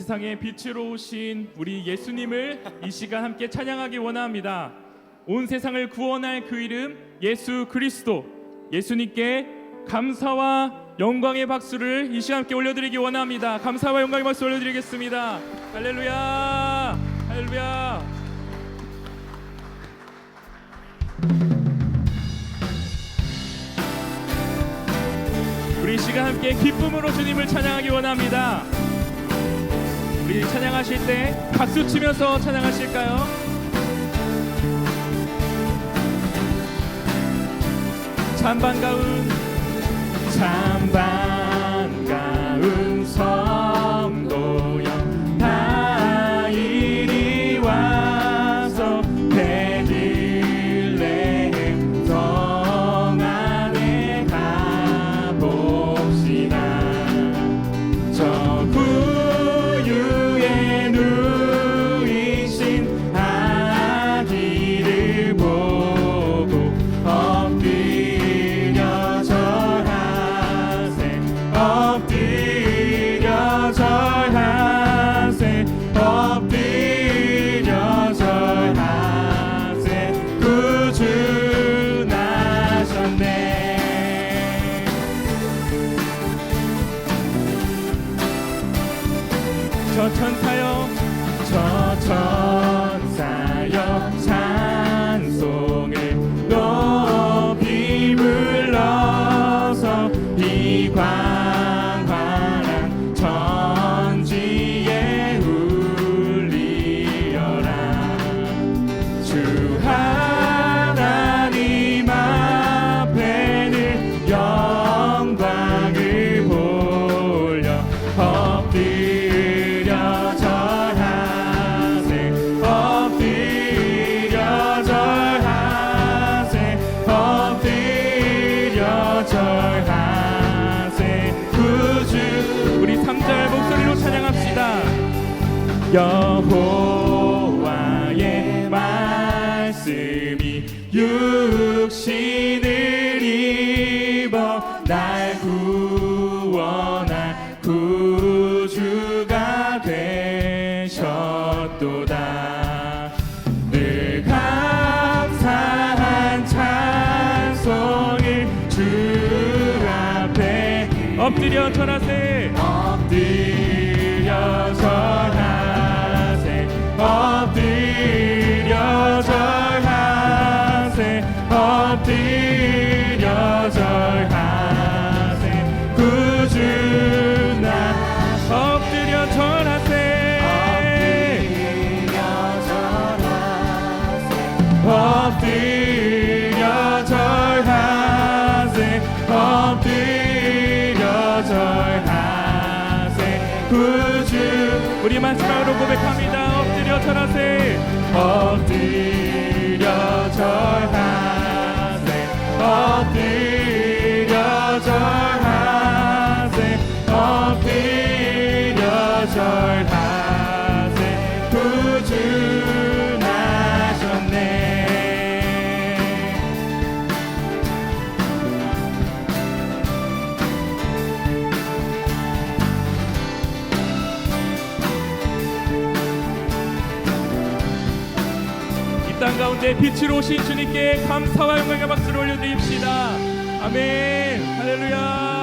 세상의 빛으로 오신 우리 예수님을 이 시간 함께 찬양하기 원합니다. 온 세상을 구원할 그 이름 예수 그리스도 예수님께 감사와 영광의 박수를 이 시간 함께 올려드리기 원합니다. 감사와 영광의 박수 올려드리겠습니다. 할렐루야, 할렐루야. 우리 이 시간 함께 기쁨으로 주님을 찬양하기 원합니다. 우리 찬양하실 때 박수 치면서 찬양하실까요? 참 반가운 참 반가운 성도여 다 이리 와 여호와의 말씀이 육신을 입어 날 구원할 구주가 되셨도다. 엎드려 절하세. 엎드려 절하세 엎드려 절하세 엎드려 절하세. 구주 나 엎드려 절하세. 엎드려 절하세. 엎드려 절하세 구주 우리 마지막으로 고백합니다 엎드려 절하세. 엎드려 절하세. 엎드려 절하세 가운데 빛으로 오신 주님께 감사와 영광의 박수를 올려드립시다. 아멘. 할렐루야.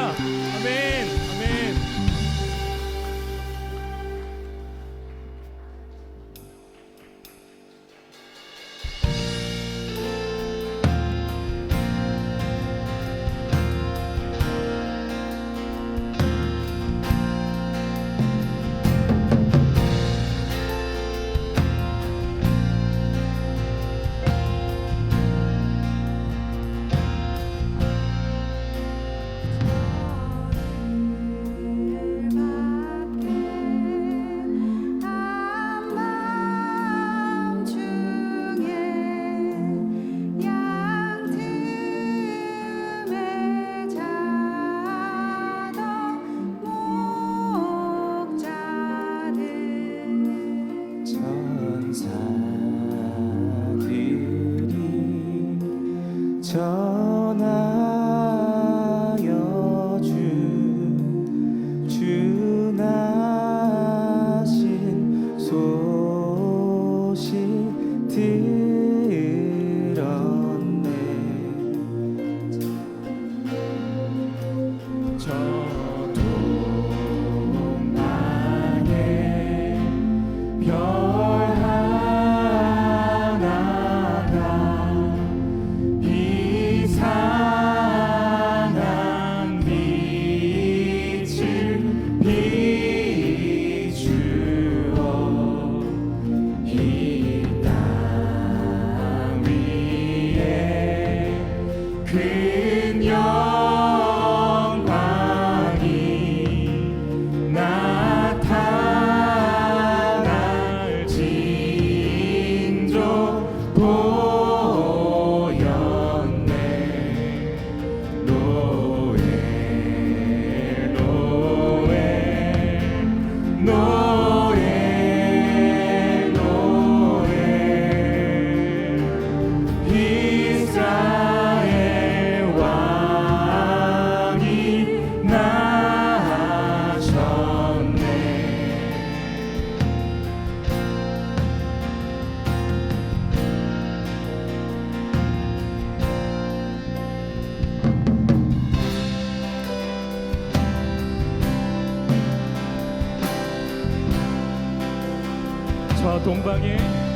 time 동방에